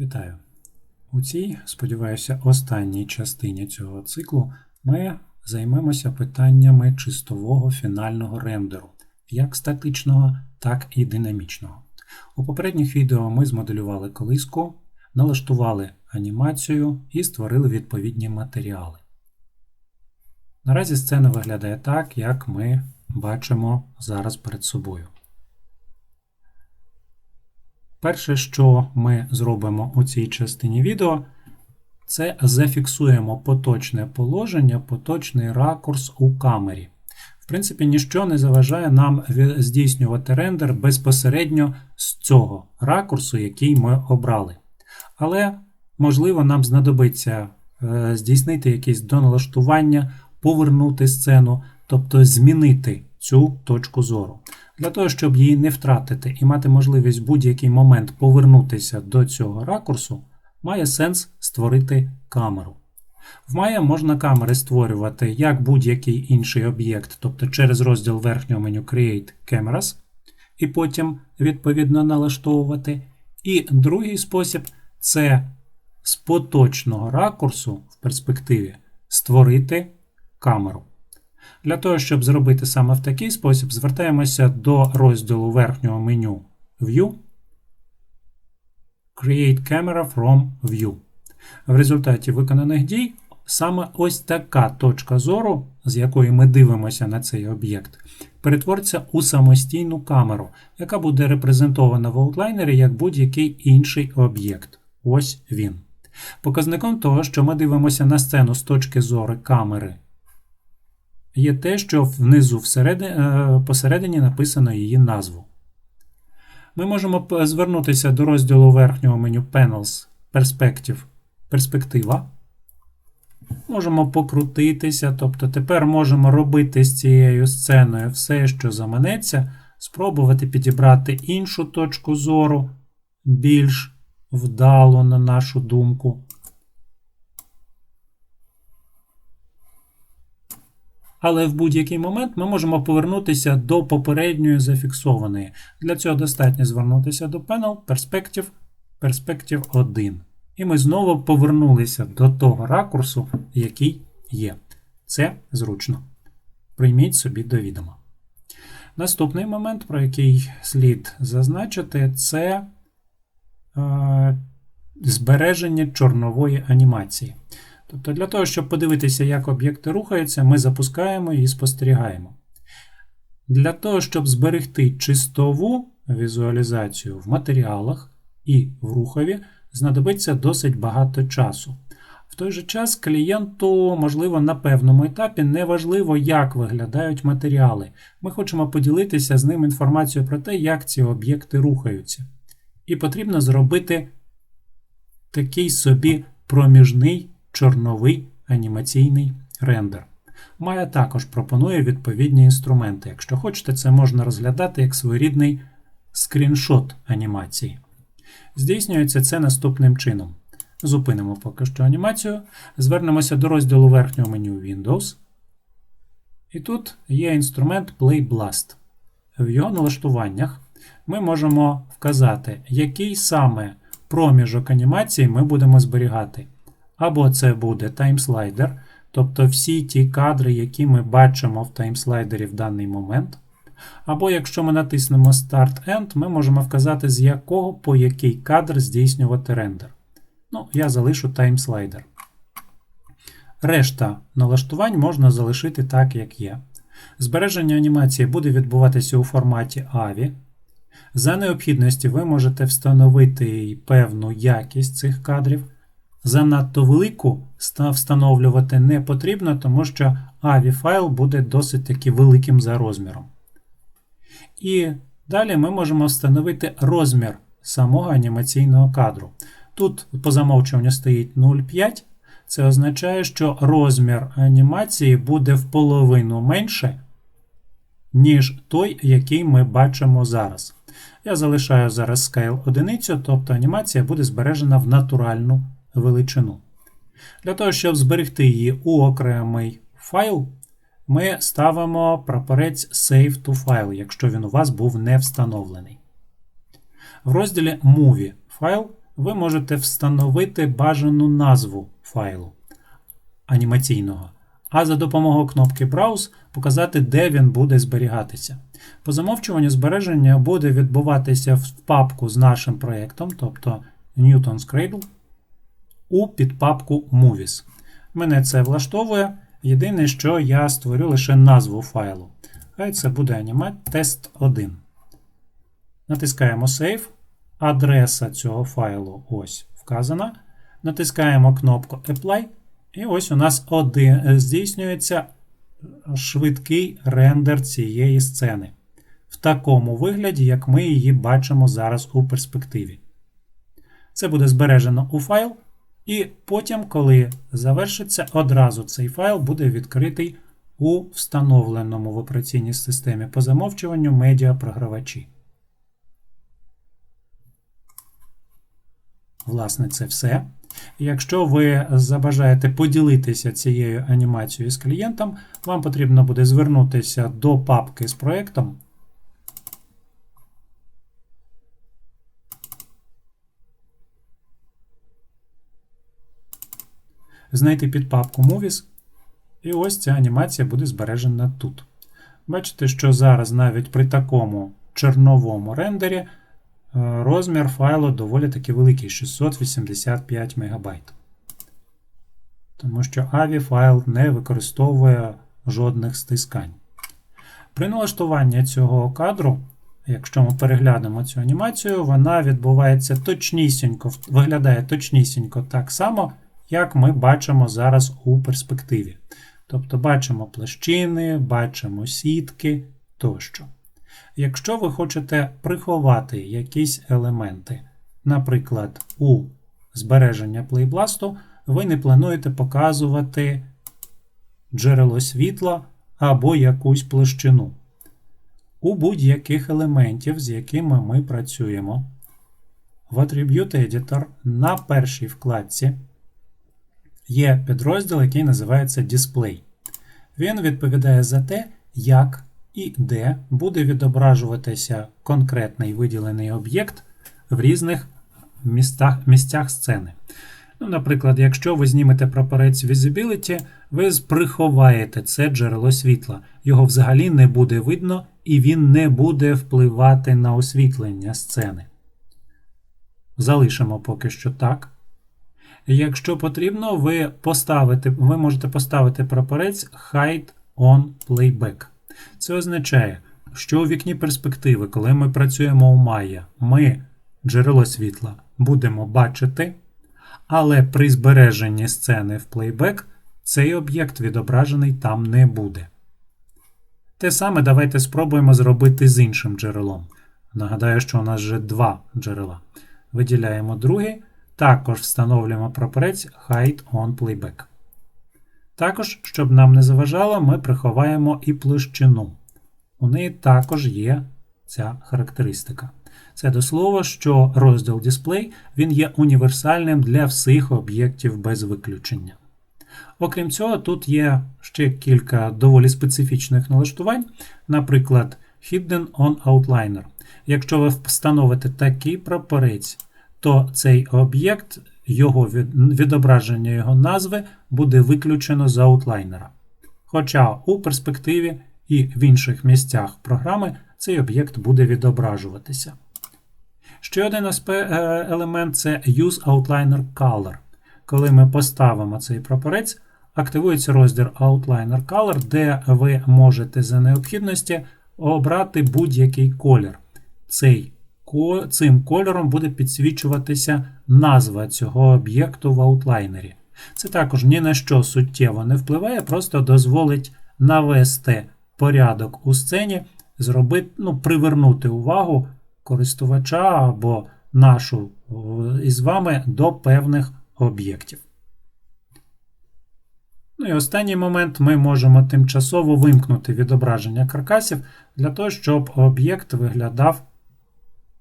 Вітаю! У цій, сподіваюся, останній частині цього циклу ми займемося питаннями чистового фінального рендеру, як статичного, так і динамічного. У попередніх відео ми змоделювали колиску, налаштували анімацію і створили відповідні матеріали. Наразі сцена виглядає так, як ми бачимо зараз перед собою. Перше, що ми зробимо у цій частині відео, це зафіксуємо поточне положення, поточний ракурс у камері. В принципі, ніщо не заважає нам здійснювати рендер безпосередньо з цього ракурсу, який ми обрали. Але, можливо, нам знадобиться е, здійснити якесь доналаштування, повернути сцену, тобто змінити цю точку зору. Для того, щоб її не втратити і мати можливість в будь-який момент повернутися до цього ракурсу, має сенс створити камеру. В Maya можна камери створювати як будь-який інший об'єкт, тобто через розділ верхнього меню Create Cameras, і потім відповідно налаштовувати. І другий спосіб це з поточного ракурсу в перспективі створити камеру. Для того, щоб зробити саме в такий спосіб, звертаємося до розділу верхнього меню View, Create Camera from View. В результаті виконаних дій саме ось така точка зору, з якої ми дивимося на цей об'єкт, перетвориться у самостійну камеру, яка буде репрезентована в аутлайнері як будь-який інший об'єкт. Ось він. Показником того, що ми дивимося на сцену з точки зору камери є те, що внизу всередині, е, посередині написано її назву. Ми можемо звернутися до розділу верхнього меню Panels Perspective перспектива. Можемо покрутитися, тобто тепер можемо робити з цією сценою все, що заманеться, спробувати підібрати іншу точку зору, більш вдало на нашу думку. Але в будь-який момент ми можемо повернутися до попередньої зафіксованої. Для цього достатньо звернутися до Panel Perspective, Perspective 1. І ми знову повернулися до того ракурсу, який є. Це зручно. Прийміть собі до відома. Наступний момент, про який слід зазначити, це е, збереження чорнової анімації. Тобто для того, щоб подивитися, як об'єкти рухаються, ми запускаємо і спостерігаємо. Для того, щоб зберегти чистову візуалізацію в матеріалах і в рухові, знадобиться досить багато часу. В той же час клієнту, можливо, на певному етапі не важливо, як виглядають матеріали. Ми хочемо поділитися з ним інформацією про те, як ці об'єкти рухаються. І потрібно зробити такий собі проміжний чорновий анімаційний рендер. Maya також пропонує відповідні інструменти. Якщо хочете, це можна розглядати як своєрідний скріншот анімації. Здійснюється це наступним чином. Зупинимо поки що анімацію, звернемося до розділу верхнього меню Windows. І тут є інструмент Play Blast. В його налаштуваннях ми можемо вказати, який саме проміжок анімації ми будемо зберігати. Або це буде таймслайдер, тобто всі ті кадри, які ми бачимо в таймслайдері в даний момент. Або якщо ми натиснемо Start-End, ми можемо вказати, з якого по який кадр здійснювати рендер. Ну, я залишу таймслайдер. Решта налаштувань можна залишити так, як є. Збереження анімації буде відбуватися у форматі AVI. За необхідності ви можете встановити певну якість цих кадрів. Занадто велику встановлювати не потрібно, тому що AVI файл буде досить таки великим за розміром. І далі ми можемо встановити розмір самого анімаційного кадру. Тут по замовчуванню стоїть 0,5. Це означає, що розмір анімації буде в половину менше, ніж той, який ми бачимо зараз. Я залишаю зараз scale одиницю, тобто анімація буде збережена в натуральну величину. Для того, щоб зберегти її у окремий файл, ми ставимо прапорець Save to File, якщо він у вас був не встановлений. В розділі Movie файл ви можете встановити бажану назву файлу анімаційного, а за допомогою кнопки Browse показати, де він буде зберігатися. По замовчуванню збереження буде відбуватися в папку з нашим проєктом, тобто Newton's Cradle, у підпапку Movies. Мене це влаштовує. Єдине, що я створю лише назву файлу. Хай це буде анімат тест 1. Натискаємо Save. Адреса цього файлу ось вказана. Натискаємо кнопку Apply. І ось у нас один, здійснюється швидкий рендер цієї сцени. В такому вигляді, як ми її бачимо зараз у перспективі. Це буде збережено у файл. І потім, коли завершиться, одразу цей файл буде відкритий у встановленому в операційній системі по замовчуванню медіапрогравачі. Власне, це все. Якщо ви забажаєте поділитися цією анімацією з клієнтом, вам потрібно буде звернутися до папки з проєктом. Знайти підпапку Movies, і ось ця анімація буде збережена тут. Бачите, що зараз навіть при такому чорновому рендері е, розмір файлу доволі таки великий 685 МБ. Тому що AVI файл не використовує жодних стискань. При налаштуванні цього кадру, якщо ми переглянемо цю анімацію, вона відбувається точнісінько, виглядає точнісінько так само, як ми бачимо зараз у перспективі. Тобто бачимо площини, бачимо сітки тощо. Якщо ви хочете приховати якісь елементи, наприклад, у збереження плейбласту, ви не плануєте показувати джерело світла або якусь площину. У будь-яких елементів, з якими ми працюємо, в Attribute Editor на першій вкладці є підрозділ, який називається Display. Він відповідає за те, як і де буде відображуватися конкретний виділений об'єкт в різних містах, місцях сцени. Ну, Наприклад, якщо ви знімете прапорець Visibility, ви приховаєте це джерело світла. Його взагалі не буде видно, і він не буде впливати на освітлення сцени. Залишимо поки що так. Якщо потрібно, ви поставите, ви можете поставити прапорець Hide on Playback. Це означає, що у вікні перспективи, коли ми працюємо у Maya, ми джерело світла будемо бачити, але при збереженні сцени в плейбек цей об'єкт відображений там не буде. Те саме давайте спробуємо зробити з іншим джерелом. Нагадаю, що у нас вже два джерела. Виділяємо другий. Також встановлюємо прапорець Hide on Playback. Також, щоб нам не заважало, ми приховаємо і площину. У неї також є ця характеристика. Це до слова, що розділ Display він є універсальним для всіх об'єктів без виключення. Окрім цього, тут є ще кілька доволі специфічних налаштувань, наприклад, Hidden on Outliner. Якщо ви встановите такий прапорець, то цей об'єкт, його відображення його назви буде виключено з аутлайнера. Хоча у перспективі і в інших місцях програми цей об'єкт буде відображуватися. Ще один е, елемент це Use Outliner Color. Коли ми поставимо цей прапорець, активується розділ Outliner Color, де ви можете за необхідності обрати будь-який колір. Цей цим кольором буде підсвічуватися назва цього об'єкту в аутлайнері. Це також ні на що суттєво не впливає, просто дозволить навести порядок у сцені, зробити, ну, привернути увагу користувача або нашу із вами до певних об'єктів. Ну і останній момент ми можемо тимчасово вимкнути відображення каркасів для того, щоб об'єкт виглядав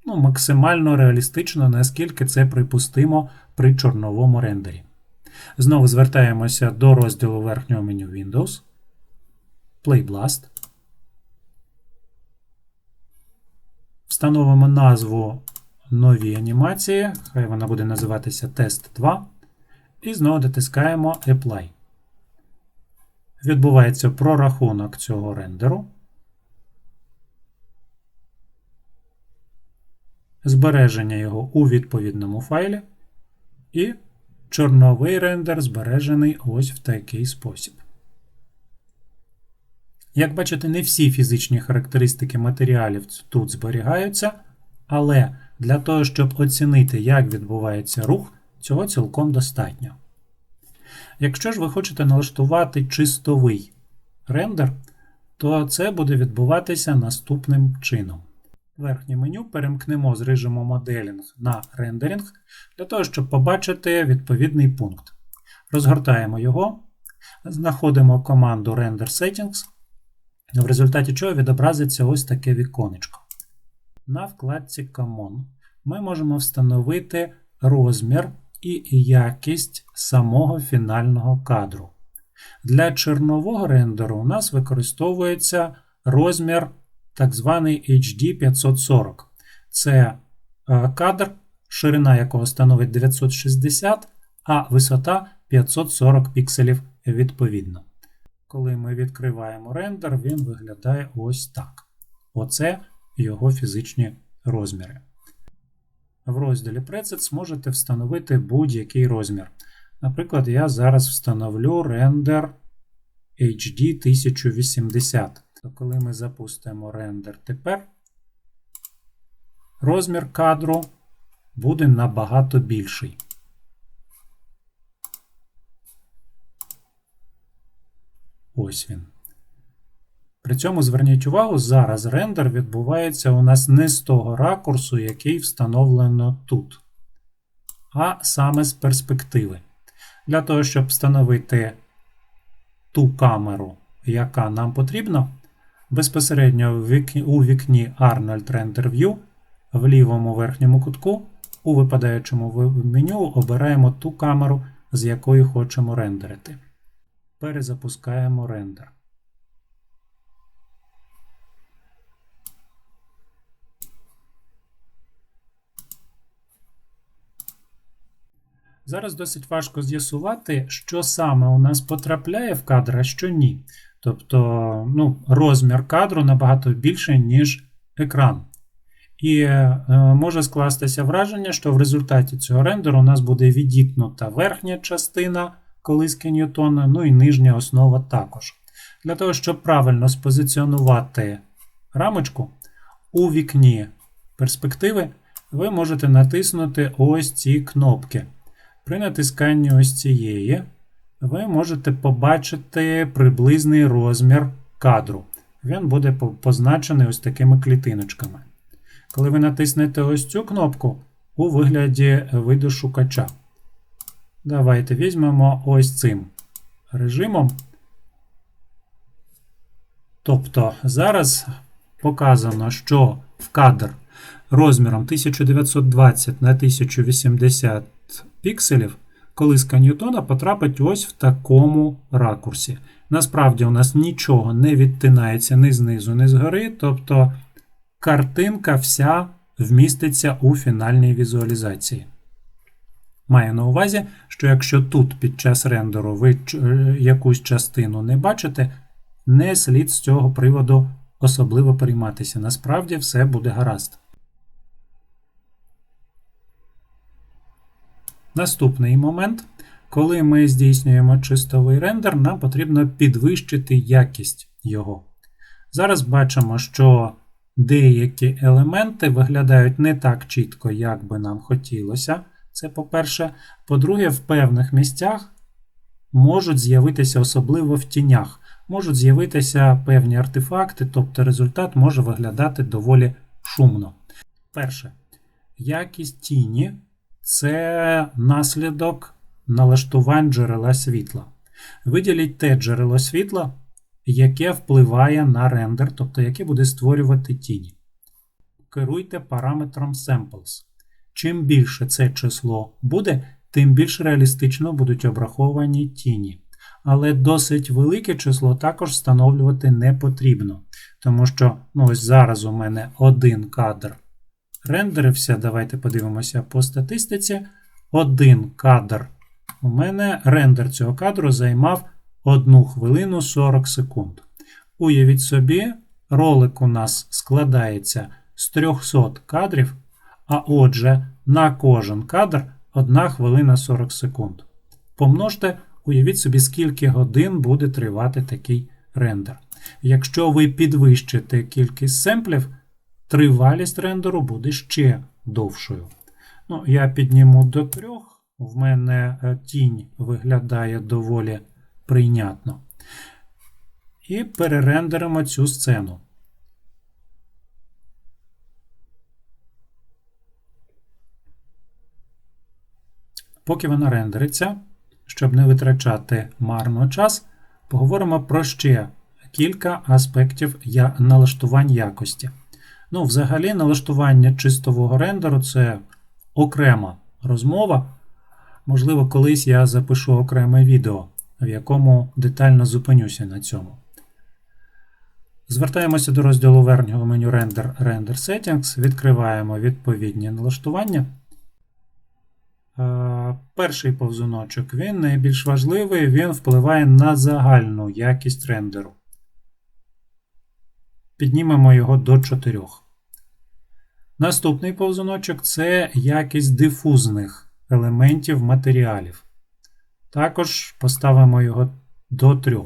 ну, максимально реалістично, наскільки це припустимо при чорновому рендері. Знову звертаємося до розділу верхнього меню Windows, Playblast. Встановимо назву новій анімації, хай вона буде називатися тест 2. І знову натискаємо Apply. Відбувається прорахунок цього рендеру. Збереження його у відповідному файлі. І чорновий рендер збережений ось в такий спосіб. Як бачите, не всі фізичні характеристики матеріалів тут зберігаються, але для того, щоб оцінити, як відбувається рух, цього цілком достатньо. Якщо ж ви хочете налаштувати чистовий рендер, то це буде відбуватися наступним чином. Верхнє меню перемкнемо з режиму моделінг на рендеринг для того, щоб побачити відповідний пункт. Розгортаємо його, знаходимо команду Render Settings, в результаті чого відобразиться ось таке віконечко. На вкладці Common ми можемо встановити розмір і якість самого фінального кадру. Для чорнового рендеру у нас використовується розмір так званий HD 540. Це е, кадр, ширина якого становить 960, а висота 540 пікселів відповідно. Коли ми відкриваємо рендер, він виглядає ось так. Оце його фізичні розміри. В розділі Presets можете встановити будь-який розмір. Наприклад, я зараз встановлю рендер HD 1080. То коли ми запустимо рендер тепер, розмір кадру буде набагато більший. Ось він. При цьому зверніть увагу, зараз рендер відбувається у нас не з того ракурсу, який встановлено тут, а саме з перспективи. Для того, щоб встановити ту камеру, яка нам потрібна, безпосередньо у вікні Arnold Render View в лівому верхньому кутку у випадаючому меню обираємо ту камеру, з якої хочемо рендерити. Перезапускаємо рендер. Зараз досить важко з'ясувати, що саме у нас потрапляє в кадр, а що ні. Тобто ну, розмір кадру набагато більший, ніж екран. І е, може скластися враження, що в результаті цього рендеру у нас буде відітнута верхня частина колиски Ньютона, ну і нижня основа також. Для того, щоб правильно спозиціонувати рамочку, у вікні перспективи ви можете натиснути ось ці кнопки. При натисканні ось цієї ви можете побачити приблизний розмір кадру. Він буде позначений ось такими клітиночками. Коли ви натиснете ось цю кнопку у вигляді виду шукача. Давайте візьмемо ось цим режимом. Тобто зараз показано, що в кадр розміром 1920 на 1080 пікселів колиска Ньютона потрапить ось в такому ракурсі. Насправді, у нас нічого не відтинається ні знизу, ні згори, тобто картинка вся вміститься у фінальній візуалізації. Маю на увазі, що якщо тут під час рендеру ви якусь частину не бачите, не слід з цього приводу особливо прийматися. Насправді все буде гаразд. Наступний момент, коли ми здійснюємо чистовий рендер, нам потрібно підвищити якість його. Зараз бачимо, що деякі елементи виглядають не так чітко, як би нам хотілося. Це по-перше. По-друге, в певних місцях можуть з'явитися, особливо в тінях, можуть з'явитися певні артефакти, тобто результат може виглядати доволі шумно. Перше, якість тіні це наслідок налаштувань джерела світла. Виділіть те джерело світла, яке впливає на рендер, тобто яке буде створювати тіні. Керуйте параметром Samples. Чим більше це число буде, тим більш реалістично будуть обраховані тіні. Але досить велике число також встановлювати не потрібно. Тому що ну ось зараз у мене один кадр рендерився. Давайте подивимося по статистиці. Один кадр. У мене рендер цього кадру займав 1 хвилину 40 секунд. Уявіть собі, ролик у нас складається з 300 кадрів, а отже, на кожен кадр 1 хвилина 40 секунд. Помножте, уявіть собі, скільки годин буде тривати такий рендер. Якщо ви підвищите кількість семплів, тривалість рендеру буде ще довшою. Ну, Я підніму до трьох. В мене е, тінь виглядає доволі прийнятно. І перерендеримо цю сцену. Поки вона рендериться, щоб не витрачати марно час, поговоримо про ще кілька аспектів налаштувань якості. Ну, взагалі, налаштування чистового рендеру це окрема розмова. Можливо, колись я запишу окреме відео, в якому детально зупинюся на цьому. Звертаємося до розділу верхнього меню Render Render Settings, відкриваємо відповідні налаштування. Е, Перший повзуночок він найбільш важливий, він впливає на загальну якість рендеру. Піднімемо його до 4. Наступний повзуночок це якість дифузних елементів матеріалів. Також поставимо його до 3.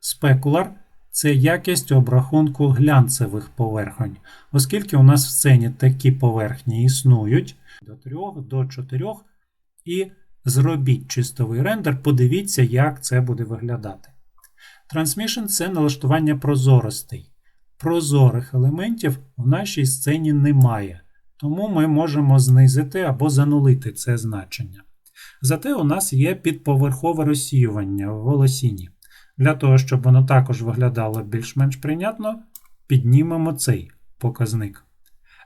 Спекуляр це якість обрахунку глянцевих поверхонь, оскільки у нас в сцені такі поверхні існують до 3, до 4. І зробіть чистовий рендер, подивіться, як це буде виглядати. Transmission це налаштування прозоростей. Прозорих елементів в нашій сцені немає, тому ми можемо знизити або занулити це значення. Зате у нас є підповерхове розсіювання в волосіні. Для того, щоб воно також виглядало більш-менш прийнятно, піднімемо цей показник.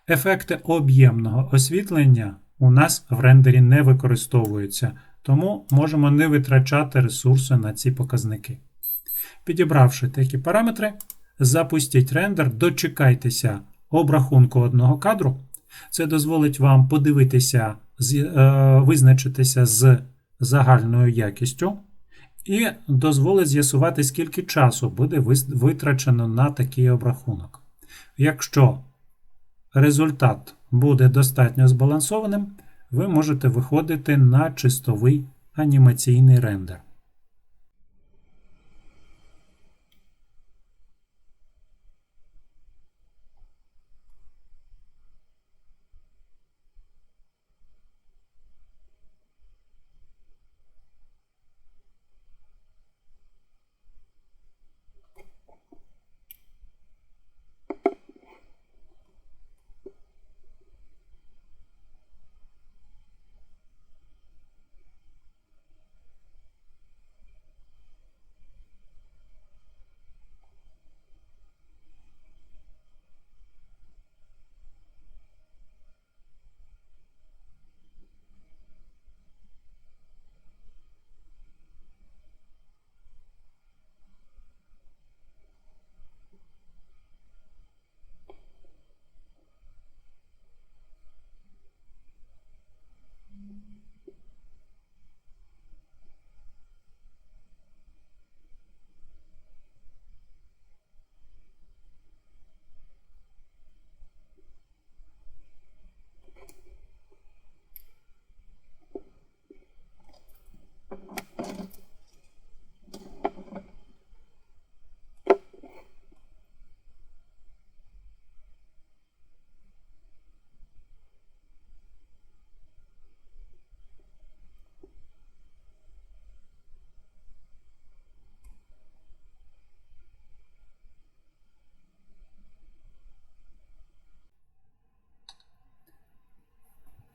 Ефекти об'ємного освітлення у нас в рендері не використовуються, тому можемо не витрачати ресурси на ці показники. Підібравши такі параметри, запустіть рендер, дочекайтеся обрахунку одного кадру. Це дозволить вам подивитися, е, визначитися з загальною якістю і дозволить з'ясувати, скільки часу буде витрачено на такий обрахунок. Якщо результат буде достатньо збалансованим, ви можете виходити на чистовий анімаційний рендер.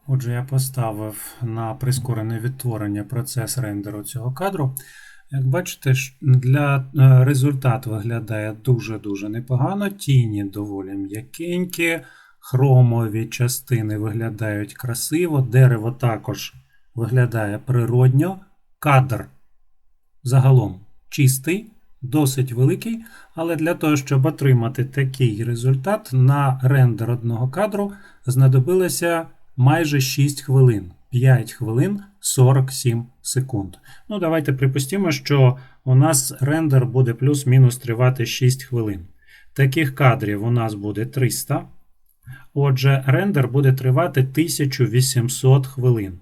Отже, я поставив на прискорене відтворення процес рендеру цього кадру. Як бачите, для е, результат виглядає дуже-дуже непогано. Тіні доволі м'якенькі, хромові частини виглядають красиво, дерево також виглядає природньо, кадр загалом чистий, досить великий, але для того, щоб отримати такий результат, на рендер одного кадру знадобилося майже 6 хвилин. 5 хвилин 47 секунд. Ну, давайте припустимо, що у нас рендер буде плюс-мінус тривати 6 хвилин. Таких кадрів у нас буде 300. Отже, рендер буде тривати 1800 хвилин.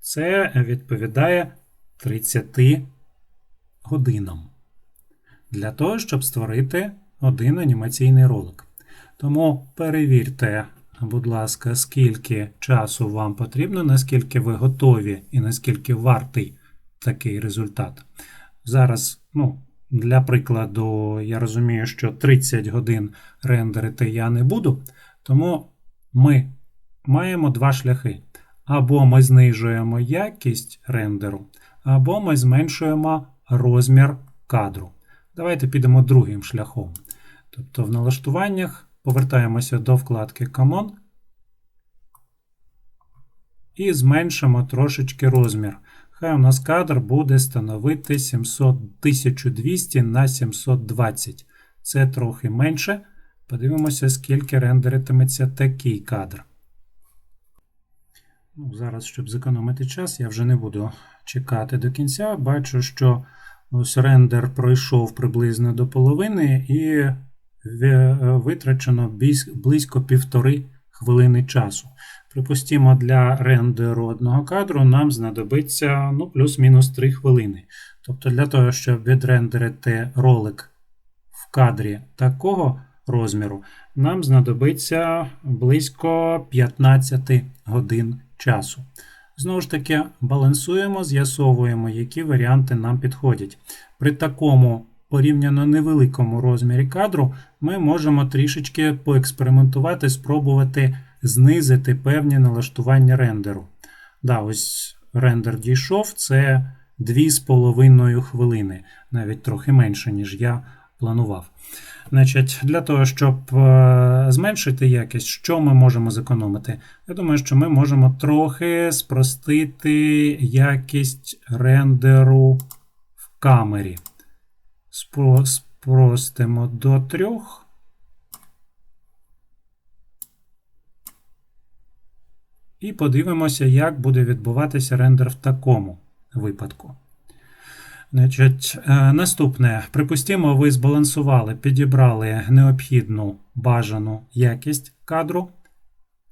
Це відповідає 30 годинам. Для того, щоб створити один анімаційний ролик. Тому перевірте, будь ласка, скільки часу вам потрібно, наскільки ви готові і наскільки вартий такий результат. Зараз, ну, для прикладу, я розумію, що 30 годин рендерити я не буду, тому ми маємо два шляхи. Або ми знижуємо якість рендеру, або ми зменшуємо розмір кадру. Давайте підемо другим шляхом. Тобто в налаштуваннях повертаємося до вкладки Common і зменшимо трошечки розмір. Хай у нас кадр буде становити 700, 1200 на 720. Це трохи менше. Подивимося, скільки рендеритиметься такий кадр. Ну, Зараз, щоб зекономити час, я вже не буду чекати до кінця. Бачу, що ось рендер пройшов приблизно до половини і витрачено близько півтори хвилини часу. Припустимо, для рендеру одного кадру нам знадобиться ну, плюс-мінус 3 хвилини. Тобто, для того, щоб відрендерити ролик в кадрі такого розміру, нам знадобиться близько 15 годин часу. Знову ж таки, балансуємо, з'ясовуємо, які варіанти нам підходять. При такому порівняно невеликому розмірі кадру ми можемо трішечки поекспериментувати, спробувати знизити певні налаштування рендеру. Да, ось рендер дійшов, це 2,5 хвилини, навіть трохи менше, ніж я планував. Значить, Для того, щоб е, зменшити якість, що ми можемо зекономити? Я думаю, що ми можемо трохи спростити якість рендеру в камері. Спростимо до трьох. І подивимося, як буде відбуватися рендер в такому випадку. Значить, е, Наступне. Припустимо, ви збалансували, підібрали необхідну бажану якість кадру,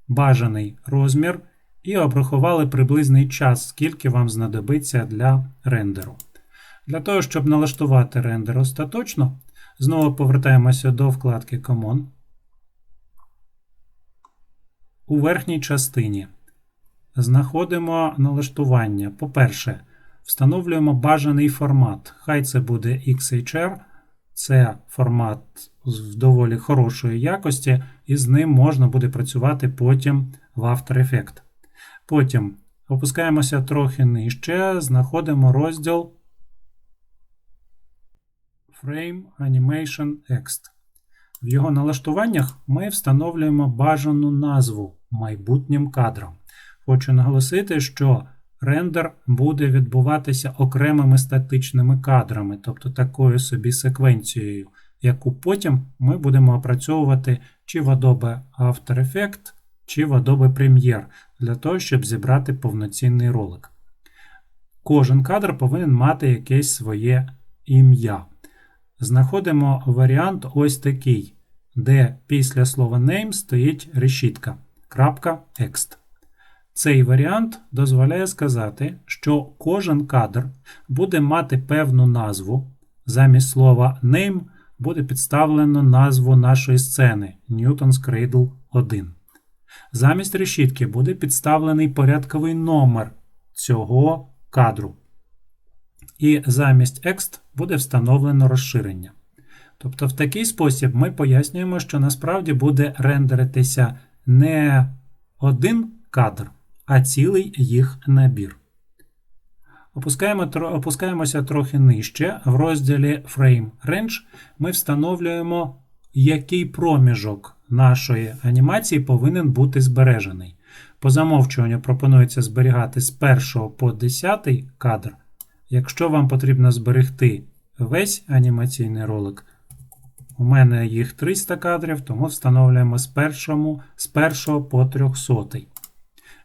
бажаний розмір, і обрахували приблизний час, скільки вам знадобиться для рендеру. Для того, щоб налаштувати рендер остаточно, знову повертаємося до вкладки Common. У верхній частині знаходимо налаштування. По-перше, Встановлюємо бажаний формат. Хай це буде XHR, це формат з доволі хорошої якості, і з ним можна буде працювати потім в After Effects. Потім опускаємося трохи нижче, знаходимо розділ Frame Animation Text. В його налаштуваннях ми встановлюємо бажану назву майбутнім кадрам. Хочу наголосити, що рендер буде відбуватися окремими статичними кадрами, тобто такою собі секвенцією, яку потім ми будемо опрацьовувати чи в Adobe After Effects, чи в Adobe Premiere, для того, щоб зібрати повноцінний ролик. Кожен кадр повинен мати якесь своє ім'я. Знаходимо варіант ось такий, де після слова name стоїть решітка. .text. Цей варіант дозволяє сказати, що кожен кадр буде мати певну назву. Замість слова name буде підставлено назву нашої сцени Newton's Cradle 1. Замість решітки буде підставлений порядковий номер цього кадру. І замість екст буде встановлено розширення. Тобто, в такий спосіб ми пояснюємо, що насправді буде рендеритися не один кадр а цілий їх набір. Опускаємо, Опускаємося трохи нижче. В розділі Frame Range ми встановлюємо, який проміжок нашої анімації повинен бути збережений. По замовчуванню пропонується зберігати з 1 по 10 кадр. Якщо вам потрібно зберегти весь анімаційний ролик. У мене їх 300 кадрів, тому встановлюємо з, першому, з першого по 300.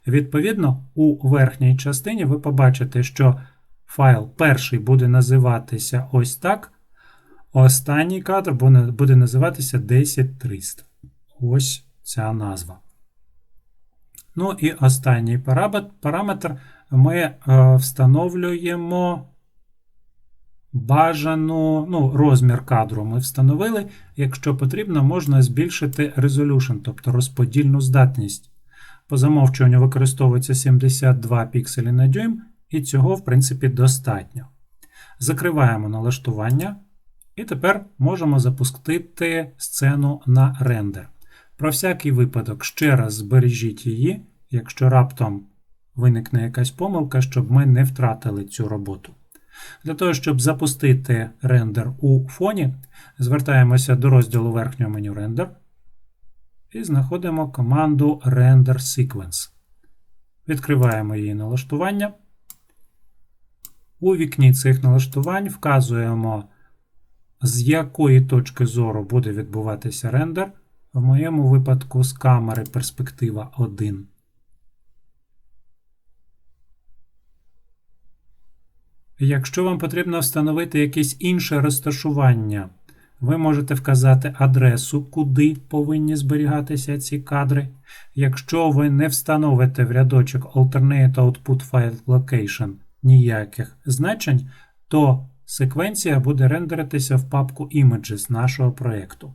Відповідно, у верхній частині ви побачите, що файл перший буде називатися ось так. Останній кадр буде- називатися 10300. Ось ця назва. Ну і останній параметр ми е, встановлюємо бажану ну, розмір кадру. Ми встановили. Якщо потрібно, можна збільшити resolution, тобто розподільну здатність. По замовчуванню використовується 72 пікселі на дюйм, і цього, в принципі, достатньо. Закриваємо налаштування. І тепер можемо запустити сцену на рендер. Про всякий випадок ще раз збережіть її, якщо раптом виникне якась помилка, щоб ми не втратили цю роботу. Для того, щоб запустити рендер у фоні, звертаємося до розділу верхнього меню Render і знаходимо команду Render Sequence. Відкриваємо її налаштування. У вікні цих налаштувань вказуємо, з якої точки зору буде відбуватися рендер. В моєму випадку з камери перспектива 1. Якщо вам потрібно встановити якесь інше розташування, ви можете вказати адресу, куди повинні зберігатися ці кадри. Якщо ви не встановите в рядочок Alternate Output File Location ніяких значень, то секвенція буде рендеритися в папку Images нашого проєкту.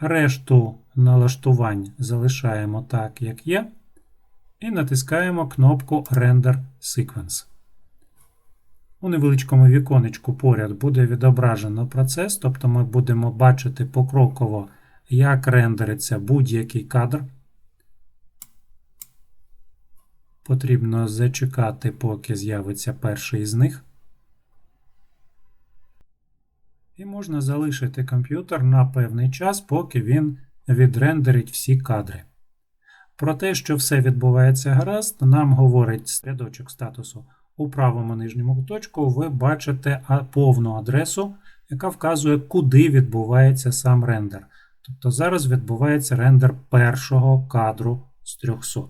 Решту налаштувань залишаємо так, як є, і натискаємо кнопку Render Sequence. У невеличкому віконечку поряд буде відображено процес, тобто ми будемо бачити покроково, як рендериться будь-який кадр. Потрібно зачекати, поки з'явиться перший із них. І можна залишити комп'ютер на певний час, поки він відрендерить всі кадри. Про те, що все відбувається гаразд, нам говорить рядочок статусу. У правому нижньому куточку ви бачите повну адресу, яка вказує, куди відбувається сам рендер. Тобто зараз відбувається рендер першого кадру з 300.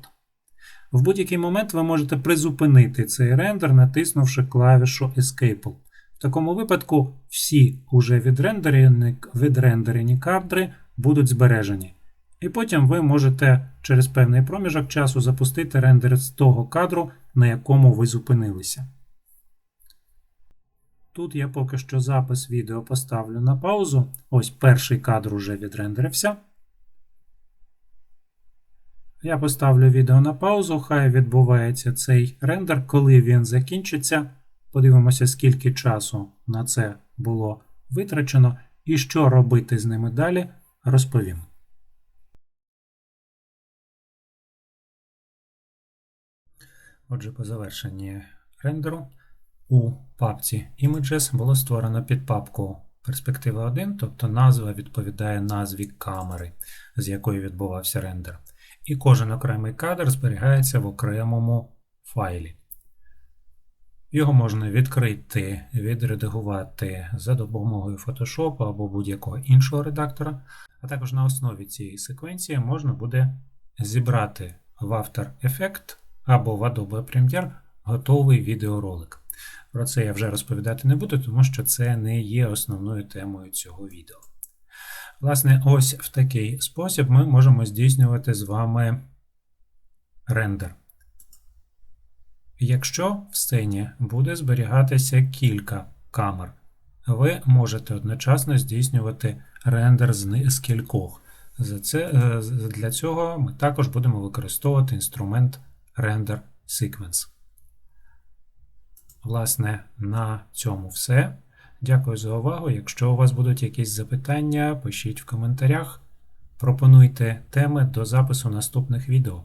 В будь-який момент ви можете призупинити цей рендер, натиснувши клавішу Escape. В такому випадку всі уже відрендерені, відрендерені кадри будуть збережені. І потім ви можете через певний проміжок часу запустити рендер з того кадру, на якому ви зупинилися. Тут я поки що запис відео поставлю на паузу. Ось перший кадр уже відрендерився. Я поставлю відео на паузу, хай відбувається цей рендер. Коли він закінчиться, подивимося, скільки часу на це було витрачено, і що робити з ними далі, розповім. Отже, по завершенні рендеру у папці Images було створено підпапку перспектива 1, тобто назва відповідає назві камери, з якої відбувався рендер. І кожен окремий кадр зберігається в окремому файлі. Його можна відкрити, відредагувати за допомогою Photoshop або будь-якого іншого редактора. А також на основі цієї секвенції можна буде зібрати в After Effects або в Adobe Premiere готовий відеоролик. Про це я вже розповідати не буду, тому що це не є основною темою цього відео. Власне, ось в такий спосіб ми можемо здійснювати з вами рендер. Якщо в сцені буде зберігатися кілька камер, ви можете одночасно здійснювати рендер з, кількох. Е, для цього ми також будемо використовувати інструмент Render Sequence. Власне, на цьому все. Дякую за увагу. Якщо у вас будуть якісь запитання, пишіть в коментарях. Пропонуйте теми до запису наступних відео.